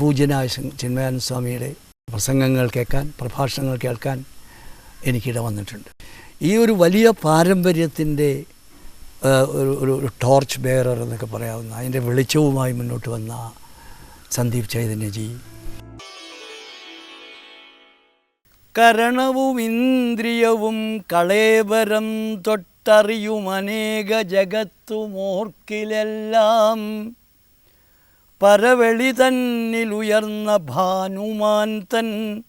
പരംപൂജ്യനായ ശ്രീ ചിന്മയാനന്ദ സ്വാമിയുടെ പ്രസംഗങ്ങൾ കേൾക്കാൻ പ്രഭാഷണങ്ങൾ കേൾക്കാൻ എനിക്കിട വന്നിട്ടുണ്ട്. ഈ ഒരു വലിയ പാരമ്പര്യത്തിന്റെ ഒരു ഒരു ടോർച്ച് ബെയറർ എന്നൊക്കെ പറയാവുന്ന അതിന്റെ വെളിച്ചവുമായി മുന്നോട്ട് വന്ന സന്ദീപ് ചൈതന്യജി. കരണവും ഇന്ദ്രിയവും കളേബരം തൊട്ടറിയും അനേക ജഗത്തുമോർക്കിലെല്ലാം പരവെളി തന്നിലുയർന്ന ഭാനുമാൻ തൻ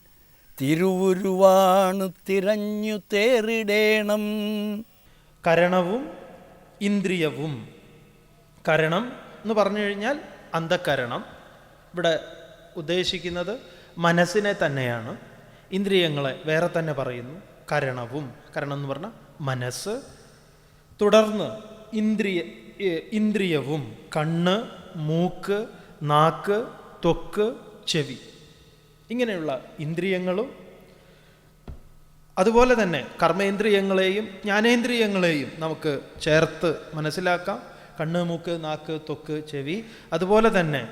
തിരുവുരുവാണു തിരഞ്ഞു തേറിടേണം. കരണവും ഇന്ദ്രിയവും. കരണം എന്ന് പറഞ്ഞു കഴിഞ്ഞാൽ അന്ധകരണം. ഇവിടെ ഉദ്ദേശിക്കുന്നത് മനസ്സിനെ തന്നെയാണ്. ഇന്ദ്രിയങ്ങളെ വേറെ തന്നെ പറയുന്നു. കരണവും. കരണം എന്ന് പറഞ്ഞാൽ മനസ്സ്. തുടർന്ന് ഇന്ദ്രിയ ഇന്ദ്രിയവും. കണ്ണ് മൂക്ക് നാക്ക് ത്വക്ക് ചെവി. ഇങ്ങനെയുള്ള ഇന്ദ്രിയങ്ങളും അതുപോലെ തന്നെ കർമ്മേന്ദ്രിയങ്ങളെയും ജ്ഞാനേന്ദ്രിയങ്ങളെയും നമുക്ക് ചേർത്ത് മനസ്സിലാക്കാം. കണ്ണ് മൂക്ക് നാക്ക് ത്വക്ക് ചെവി. അതുപോലെ തന്നെ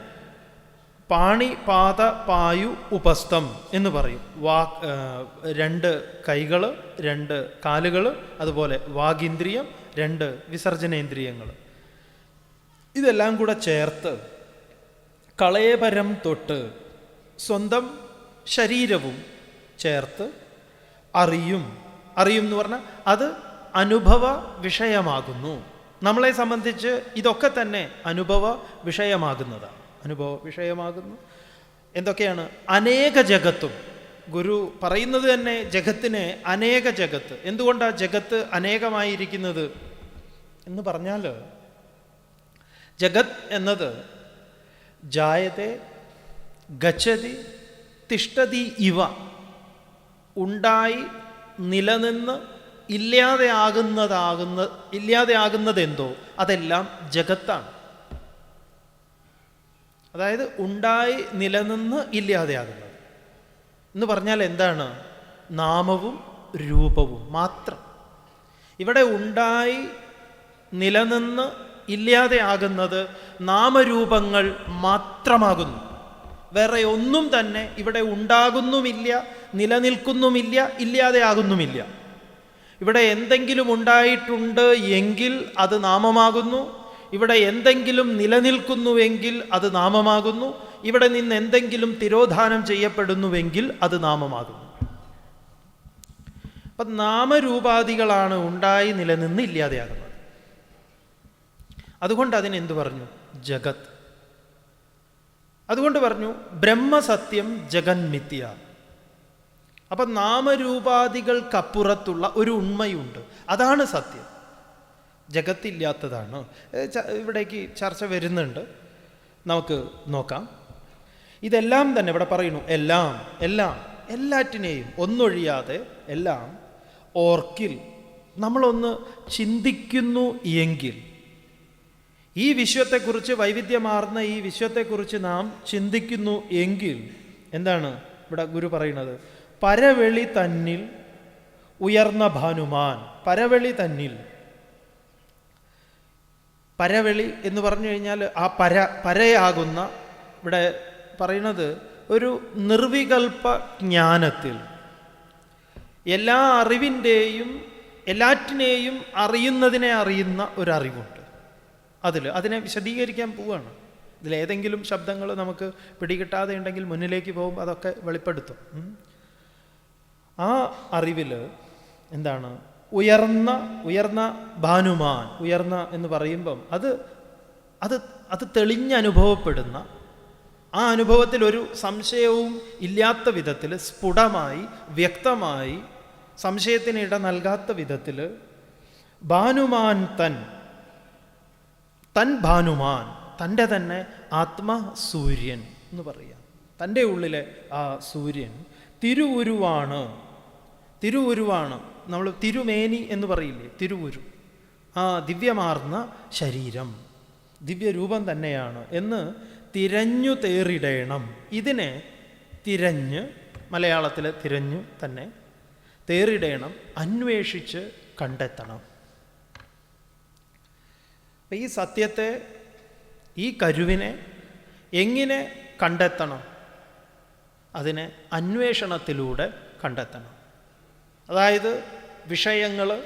പാണി പാത പായു ഉപസ്ഥം എന്ന് പറയും. വാ രണ്ട് കൈകൾ രണ്ട് കാലുകൾ അതുപോലെ വാഗിന്ദ്രിയം രണ്ട് വിസർജനേന്ദ്രിയങ്ങൾ ഇതെല്ലാം കൂടെ ചേർത്ത് കളയപരം തൊട്ട് സ്വന്തം ശരീരവും ചേർത്ത് അറിയും. അറിയും എന്ന് പറഞ്ഞാൽ അത് അനുഭവ വിഷയമാകുന്നു. നമ്മളെ സംബന്ധിച്ച് ഇതൊക്കെ തന്നെ അനുഭവ വിഷയമാകുന്നതാണ്. അനുഭവ വിഷയമാകുന്നു. എന്തൊക്കെയാണ്? അനേക ജഗത്തും. ഗുരു പറയുന്നത് തന്നെ ജഗത്തിനെ അനേക ജഗത്ത്. എന്തുകൊണ്ടാണ് ജഗത്ത് അനേകമായിരിക്കുന്നത്? എന്ന് പറഞ്ഞാൽ ജഗത് എന്നത് ജായതെ ഗച്ഛതി തിഷ്ടതി ഇവ. ഉണ്ടായി നിലനിന്ന് ഇല്ലാതെ ആകുന്നതാകുന്ന ഇല്ലാതെ ആകുന്നതെന്തോ? അതെല്ലാം ജഗത്താണ്. അതായത് ഉണ്ടായി നിലനിന്ന് ഇല്ലാതെയാകുന്നത് എന്ന് പറഞ്ഞാൽ എന്താണ്? നാമവും രൂപവും മാത്രം. ഇവിടെ ഉണ്ടായി നിലനിന്ന് ഇല്ലാതെയാകുന്നത് നാമരൂപങ്ങൾ മാത്രമാകുന്നു. വേറെ ഒന്നും തന്നെ ഇവിടെ ഉണ്ടാകുന്നുമില്ല നിലനിൽക്കുന്നുമില്ല ഇല്ലാതെയാകുന്നുമില്ല. ഇവിടെ എന്തെങ്കിലും ഉണ്ടായിട്ടുണ്ട് എങ്കിൽ അത് നാമമാകുന്നു. ഇവിടെ എന്തെങ്കിലും നിലനിൽക്കുന്നുവെങ്കിൽ അത് നാമമാകുന്നു. ഇവിടെ നിന്ന് എന്തെങ്കിലും തിരോധാനം ചെയ്യപ്പെടുന്നുവെങ്കിൽ അത് നാമമാകുന്നു. അപ്പം നാമരൂപാദികളാണ് ഉണ്ടായി നിലനിന്ന് ഇല്ലാതെയാകുന്നത്. അതുകൊണ്ട് അതിനെന്ത് പറഞ്ഞു? ജഗത്. അതുകൊണ്ട് പറഞ്ഞു ബ്രഹ്മസത്യം ജഗന്മിത്യ. അപ്പം നാമരൂപാദികൾക്കപ്പുറത്തുള്ള ഒരു ഉണ്മയുണ്ട്. അതാണ് സത്യം. ജഗത്തില്ലാത്തതാണ്. ഇവിടേക്ക് ചർച്ച വരുന്നുണ്ട്. നമുക്ക് നോക്കാം. ഇതെല്ലാം തന്നെ ഇവിടെ പറയുന്നു എല്ലാം എല്ലാം എല്ലാറ്റിനെയും ഒന്നൊഴിയാതെ എല്ലാം ഓർക്കിൽ നമ്മളൊന്ന് ചിന്തിക്കുന്നു എങ്കിൽ ഈ വിശ്വത്തെക്കുറിച്ച് വൈവിധ്യമാർന്ന ഈ വിശ്വത്തെക്കുറിച്ച് നാം ചിന്തിക്കുന്നു എങ്കിൽ എന്താണ് ഇവിടെ ഗുരു പറയുന്നത്? പരവെളി തന്നിൽ ഉയർന്ന ഭാനുമാൻ. പരവെളി തന്നിൽ. പരവെളി എന്ന് പറഞ്ഞു കഴിഞ്ഞാൽ ആ പര പരയാകുന്ന ഇവിടെ പറയുന്നത് ഒരു നിർവികൽപ്പ ജ്ഞാനത്തിൽ. എല്ലാ അറിവിന്റെയും എല്ലാറ്റിനെയും അറിയുന്നതിനെ അറിയുന്ന ഒരറിവുണ്ട് അതിൽ അതിനെ വിശദീകരിക്കാൻ പോവുകയാണ് ഇതിലേതെങ്കിലും ശബ്ദങ്ങൾ നമുക്ക് പിടികിട്ടാതെ ഉണ്ടെങ്കിൽ മുന്നിലേക്ക് പോകുമ്പോൾ അതൊക്കെ വെളിപ്പെടുത്തും. ആ അറിവിൽ എന്താണ്? ഉയർന്ന ഉയർന്ന ഭാനുമാൻ ഉയർന്ന എന്ന് പറയുമ്പം അത് അത് അത് തെളിഞ്ഞനുഭവപ്പെടുന്ന ആ അനുഭവത്തിൽ ഒരു സംശയവും ഇല്ലാത്ത വിധത്തിൽ സ്ഫുടമായി വ്യക്തമായി സംശയത്തിന് ഇട നൽകാത്ത വിധത്തിൽ ഭാനുമാൻ തൻ തൻ ഭാനുമാൻ തന്റെ തന്നെ ആത്മസൂര്യൻ എന്ന് പറയാം തന്റെ ഉള്ളിലെ ആ സൂര്യൻ തിരുവുരുവാണ്. തിരുവുരുവാണ്. നമ്മൾ തിരുമേനി എന്ന് പറയില്ലേ? തിരുവുരു. ആ ദിവ്യമാർന്ന ശരീരം. ദിവ്യരൂപം തന്നെയാണ് എന്ന് തിരഞ്ഞു തേറിടേണം. ഇതിനെ തിരഞ്ഞ് മലയാളത്തിൽ തിരഞ്ഞു തന്നെ തേറിടേണം അന്വേഷിച്ച് കണ്ടെത്തണം. അപ്പം ഈ സത്യത്തെ ഈ കരുവിനെ എങ്ങനെ കണ്ടെത്തണം? അതിനെ അന്വേഷണത്തിലൂടെ കണ്ടെത്തണം. അതായത് വിഷയങ്ങൾ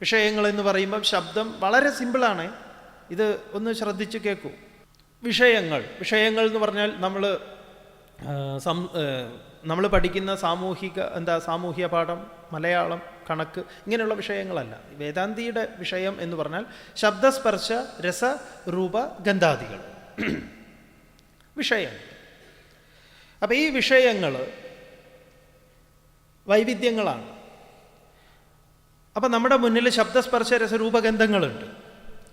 വിഷയങ്ങൾ എന്ന് പറയുമ്പം ശബ്ദം വളരെ സിമ്പിളാണ്. ഇത് ഒന്ന് ശ്രദ്ധിച്ച് കേൾക്കൂ വിഷയങ്ങൾ വിഷയങ്ങൾ എന്ന് പറഞ്ഞാൽ നമ്മൾ നമ്മൾ പഠിക്കുന്ന സാമൂഹിക എന്താ സാമൂഹ്യ പാഠം മലയാളം കണക്ക് ഇങ്ങനെയുള്ള വിഷയങ്ങളല്ല. വേദാന്തിയുടെ വിഷയം എന്ന് പറഞ്ഞാൽ ശബ്ദസ്പർശ രസ രൂപ ഗന്ധാദികൾ. വിഷയം. അപ്പം ഈ വിഷയങ്ങൾ വൈവിധ്യങ്ങളാണ്. അപ്പം നമ്മുടെ മുന്നിൽ ശബ്ദസ്പർശ രസരൂപഗന്ധങ്ങളുണ്ട്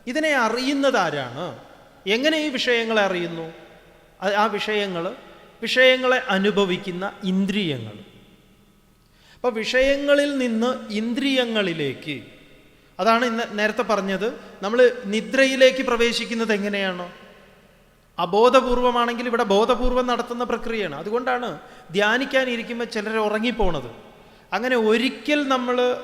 ഇതിനെ അറിയുന്നത് ആരാണ്? എങ്ങനെ ഈ വിഷയങ്ങളെ അറിയുന്നു? ആ വിഷയങ്ങൾ വിഷയങ്ങളെ അനുഭവിക്കുന്ന ഇന്ദ്രിയങ്ങൾ. അപ്പോൾ വിഷയങ്ങളിൽ നിന്ന് ഇന്ദ്രിയങ്ങളിലേക്ക് അതാണ് ഇന്ന് നേരത്തെ പറഞ്ഞത് നമ്മൾ നിദ്രയിലേക്ക് പ്രവേശിക്കുന്നത് എങ്ങനെയാണോ? അബോധപൂർവമാണെങ്കിൽ ഇവിടെ ബോധപൂർവം നടത്തുന്ന പ്രക്രിയയാണ്. അതുകൊണ്ടാണ് ധ്യാനിക്കാനിരിക്കുമ്പോൾ ചിലർ ഉറങ്ങിപ്പോണത്. അങ്ങനെ ഒരിക്കൽ നമ്മൾ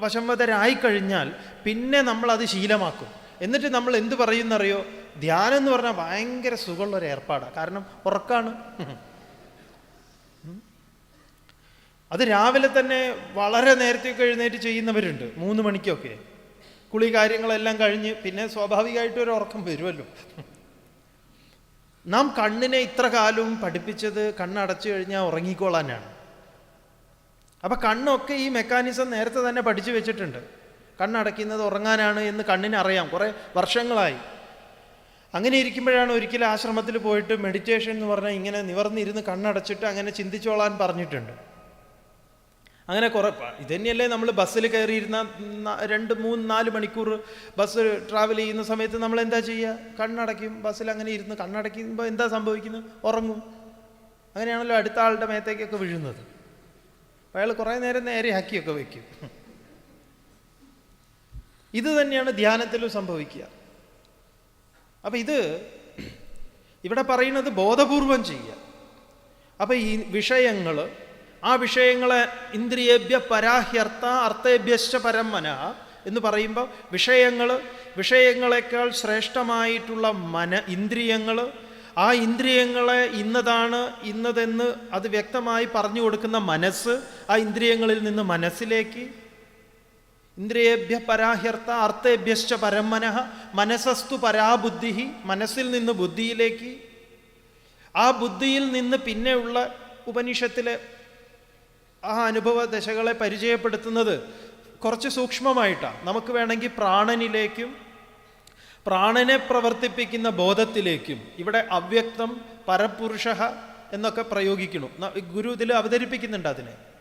വശംവതരായി കഴിഞ്ഞാൽ പിന്നെ നമ്മൾ അത് ശീലമാക്കും. എന്നിട്ട് നമ്മൾ എന്ത് പറയുന്നറിയോ? ധ്യാനം എന്ന് പറഞ്ഞാൽ ഭയങ്കര സുഖമുള്ള ഒരു ഏർപ്പാടാണ് കാരണം ഉറക്കാണ്. അത് രാവിലെ തന്നെ വളരെ നേരത്തെ എഴുന്നേറ്റ് ചെയ്യുന്നവരുണ്ട്. മൂന്ന് മണിക്കൊക്കെ. കുളി കാര്യങ്ങളെല്ലാം കഴിഞ്ഞ് പിന്നെ സ്വാഭാവികമായിട്ട് ഒരു ഉറക്കം വരുമല്ലോ. നാം കണ്ണിനെ ഇത്ര കാലവും പഠിപ്പിച്ചത് കണ്ണടച്ചു കഴിഞ്ഞാൽ ഉറങ്ങിക്കോളാനാണ്. അപ്പം കണ്ണൊക്കെ ഈ മെക്കാനിസം നേരത്തെ തന്നെ പഠിച്ചു വെച്ചിട്ടുണ്ട്. കണ്ണടയ്ക്കുന്നത് ഉറങ്ങാനാണ് എന്ന് കണ്ണിനറിയാം. കുറേ വർഷങ്ങളായി. അങ്ങനെ ഇരിക്കുമ്പോഴാണ് ഒരിക്കലും ആശ്രമത്തിൽ പോയിട്ട് മെഡിറ്റേഷൻ എന്ന് പറഞ്ഞാൽ ഇങ്ങനെ നിവർന്നിരുന്ന് കണ്ണടച്ചിട്ട് അങ്ങനെ ചിന്തിച്ചോളാൻ പറഞ്ഞിട്ടുണ്ട്. അങ്ങനെ കുറെ ഇത് ഇതന്നെയല്ലേ നമ്മൾ ബസ്സിൽ കയറിയിരുന്ന രണ്ട് മൂന്ന് നാല് മണിക്കൂർ ബസ് ട്രാവൽ ചെയ്യുന്ന സമയത്ത് നമ്മൾ എന്താ ചെയ്യുക? കണ്ണടയ്ക്കും. ബസ്സിൽ അങ്ങനെ ഇരുന്ന് കണ്ണടയ്ക്കുമ്പോൾ എന്താ സംഭവിക്കുന്നത്? ഉറങ്ങും. അങ്ങനെയാണല്ലോ അടുത്ത ആളുടെ മേത്തേക്കൊക്കെ വീഴുന്നത്. അയാൾ കുറേ നേരം നേരെയാക്കിയൊക്കെ വയ്ക്കും ഇത് തന്നെയാണ് ധ്യാനത്തിലും സംഭവിക്കുക. അപ്പം ഇത് ഇവിടെ പറയുന്നത് ബോധപൂർവം ചെയ്യുക. അപ്പം ഈ വിഷയങ്ങൾ ആ വിഷയങ്ങളെ ഇന്ദ്രിയേഭ്യ പരാഹ്യർത്ഥ അർത്ഥേഭ്യശ്ച പരമന എന്ന് പറയുമ്പോൾ വിഷയങ്ങൾ വിഷയങ്ങളെക്കാൾ ശ്രേഷ്ഠമായിട്ടുള്ള മന ഇന്ദ്രിയങ്ങൾ ആ ഇന്ദ്രിയങ്ങളെ ഇന്നതാണ് ഇന്നതെന്ന് അത് വ്യക്തമായി പറഞ്ഞു കൊടുക്കുന്ന മനസ്സ് ആ ഇന്ദ്രിയങ്ങളിൽ നിന്ന് മനസ്സിലേക്ക് ഇന്ദ്രിയേഭ്യ പരാഹ്യർത്ഥ അർത്ഥേഭ്യശ്ച പരമനഃ മനസ്സസ്തു പരാബുദ്ധി മനസ്സിൽ നിന്ന് ബുദ്ധിയിലേക്ക്. ആ ബുദ്ധിയിൽ നിന്ന് പിന്നെയുള്ള ഉപനിഷത്തിലെ ആ അനുഭവ ദശകളെ പരിചയപ്പെടുത്തുന്നത് കുറച്ച് സൂക്ഷ്മമായിട്ടാണ്. നമുക്ക് വേണമെങ്കിൽ പ്രാണനിലേക്കും പ്രാണനെ പ്രവർത്തിപ്പിക്കുന്ന ബോധത്തിലേക്കും ഇവിടെ അവ്യക്തം പരപുരുഷ എന്നൊക്കെ പ്രയോഗിക്കുന്നു. ഗുരു ഇതിൽ അവതരിപ്പിക്കുന്നുണ്ട് അതിനെ.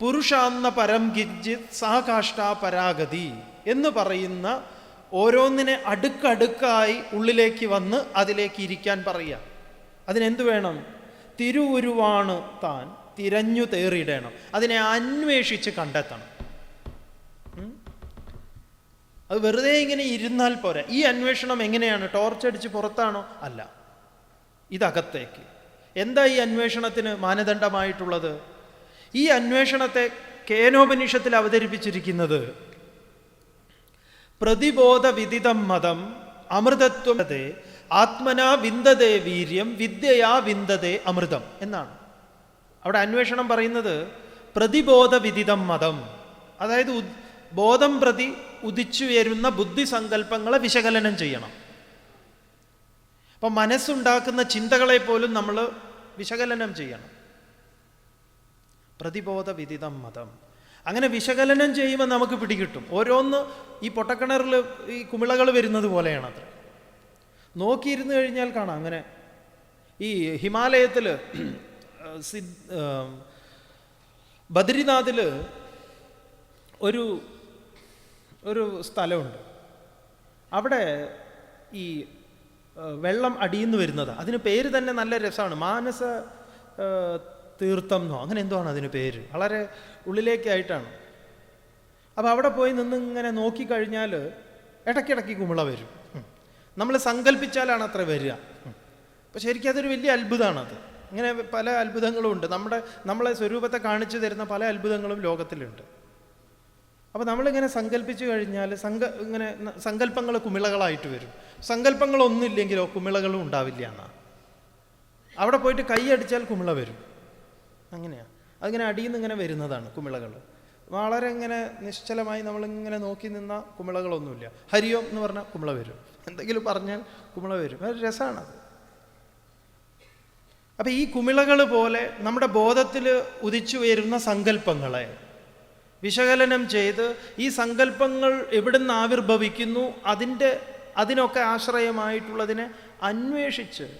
പുരുഷാന്ന പരം കിഞ്ചിത് സാകാഷ്ട പരാഗതി എന്ന് പറയുന്ന ഓരോന്നിനെ അടുക്കടുക്കായി ഉള്ളിലേക്ക് വന്ന് അതിലേക്ക് ഇരിക്കാൻ പറയുക. അതിനെന്ത് വേണം? തിരുവുരുവാണ് താൻ തിരഞ്ഞു തേറിയിടണം. അതിനെ അന്വേഷിച്ച് കണ്ടെത്തണം. അത് വെറുതെ ഇങ്ങനെ ഇരുന്നാൽ പോരാ. ഈ അന്വേഷണം എങ്ങനെയാണ്? ടോർച്ച് അടിച്ച് പുറത്താണോ? അല്ല. ഇതകത്തേക്ക്. എന്താ ഈ അന്വേഷണത്തിന് മാനദണ്ഡമായിട്ടുള്ളത്? ഈ അന്വേഷണത്തെ കേനോപനിഷത്തിൽ അവതരിപ്പിച്ചിരിക്കുന്നത് പ്രതിബോധ വിദിതം മതം അമൃതത്വത്തെ ആത്മനാ വിന്ദതേ വീര്യം വിദ്യയാ വിന്ദതേ അമൃതം എന്നാണ്. അവിടെ അന്വേഷണം പറയുന്നത് പ്രതിബോധ വിദിതം മതം. അതായത് ബോധം പ്രതി ഉദിച്ചുയരുന്ന ബുദ്ധിസങ്കല്പങ്ങളെ വിശകലനം ചെയ്യണം. അപ്പം മനസ്സുണ്ടാക്കുന്ന ചിന്തകളെ പോലും നമ്മൾ വിശകലനം ചെയ്യണം. പ്രതിബോധ വിദിതം മതം. അങ്ങനെ വിശകലനം ചെയ്യുമ്പോൾ നമുക്ക് പിടികിട്ടും. ഓരോന്ന് ഈ പൊട്ടക്കിണറിൽ ഈ കുമിളകൾ വരുന്നത് പോലെയാണ് അത്ര നോക്കിയിരുന്നു കഴിഞ്ഞാൽ കാണാം. അങ്ങനെ ഈ ഹിമാലയത്തിൽ ബദ്രിനാഥിൽ ഒരു ഒരു സ്ഥലമുണ്ട്. അവിടെ ഈ വെള്ളം അടിയിൽ നിന്ന് വരുന്നത്. അതിന് പേര് തന്നെ നല്ല രസമാണ്. മാനസ തീർത്ഥം എന്നോ അങ്ങനെ എന്തോ ആണ് അതിന് പേര്? വളരെ ഉള്ളിലേക്കായിട്ടാണ്. അപ്പോൾ അവിടെ പോയി നിന്ന് ഇങ്ങനെ നോക്കിക്കഴിഞ്ഞാൽ ഇടയ്ക്കിടയ്ക്ക് കുമിള വരും. നമ്മൾ സങ്കല്പിച്ചാലാണ് അത്ര വരിക. അപ്പോൾ ശരിക്കും അതൊരു വലിയ അത്ഭുതമാണത്. ഇങ്ങനെ പല അത്ഭുതങ്ങളും ഉണ്ട്. നമ്മുടെ നമ്മളെ സ്വരൂപത്തെ കാണിച്ചു തരുന്ന പല അത്ഭുതങ്ങളും ലോകത്തിലുണ്ട്. അപ്പോൾ നമ്മളിങ്ങനെ സങ്കല്പിച്ചു കഴിഞ്ഞാൽ സങ്ക ഇങ്ങനെ സങ്കല്പങ്ങൾ കുമിളകളായിട്ട് വരും. സങ്കല്പങ്ങളൊന്നുമില്ലെങ്കിലോ കുമിളകളും ഉണ്ടാവില്ല എന്നാണ് അവിടെ പോയിട്ട് കൈയടിച്ചാൽ കുമിള വരും. അങ്ങനെയാണ് അതിങ്ങനെ അടിയിൽ നിന്ന് ഇങ്ങനെ വരുന്നതാണ് കുമിളകൾ. വളരെ ഇങ്ങനെ നിശ്ചലമായി നമ്മളിങ്ങനെ നോക്കി നിന്ന കുമിളകളൊന്നുമില്ല. ഹരിയോം എന്ന് പറഞ്ഞാൽ കുമിള വരും. എന്തെങ്കിലും പറഞ്ഞാൽ കുമിള വരും. അത് രസമാണത് അപ്പം ഈ കുമിളകൾ പോലെ നമ്മുടെ ബോധത്തിൽ ഉദിച്ചു വരുന്ന സങ്കല്പങ്ങളെ വിശകലനം ചെയ്ത് ഈ സങ്കല്പങ്ങൾ എവിടുന്ന് ആവിർഭവിക്കുന്നു അതിന്റെ അതിനൊക്കെ ആശ്രയമായിട്ടുള്ളതിനെ അന്വേഷിച്ച്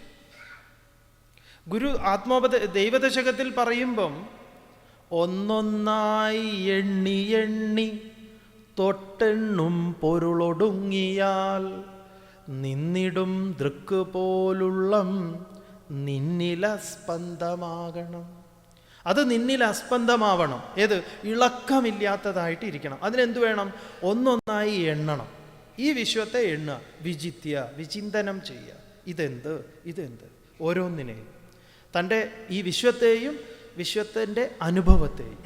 ഗുരു ആത്മോപദ ദൈവദശകത്തിൽ പറയുമ്പം ഒന്നൊന്നായി എണ്ണി എണ്ണി തൊട്ടെണ്ണും പൊരുളൊടുങ്ങിയാൽ നിന്നിടും ദൃക്ക് പോലുള്ളം നിന്നില സ്പന്ദമാകണം അത് നിന്നിൽ അസ്പന്ദമാവണം ഏത്? ഇളക്കമില്ലാത്തതായിട്ട് ഇരിക്കണം അതിനെന്ത് വേണം? ഒന്നൊന്നായി എണ്ണണം. ഈ വിശ്വത്തെ എണ്ണുക. വിചിത്യ വിചിന്തനം ചെയ്യുക. ഇതെന്ത്? ഇതെന്ത്? ഓരോന്നിനെയും. തന്റെ ഈ വിശ്വത്തെയും വിശ്വത്തിന്റെ അനുഭവത്തെയും.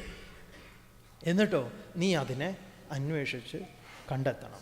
എന്നിട്ടോ നീ അതിനെ അന്വേഷിച്ച് കണ്ടെത്തണം.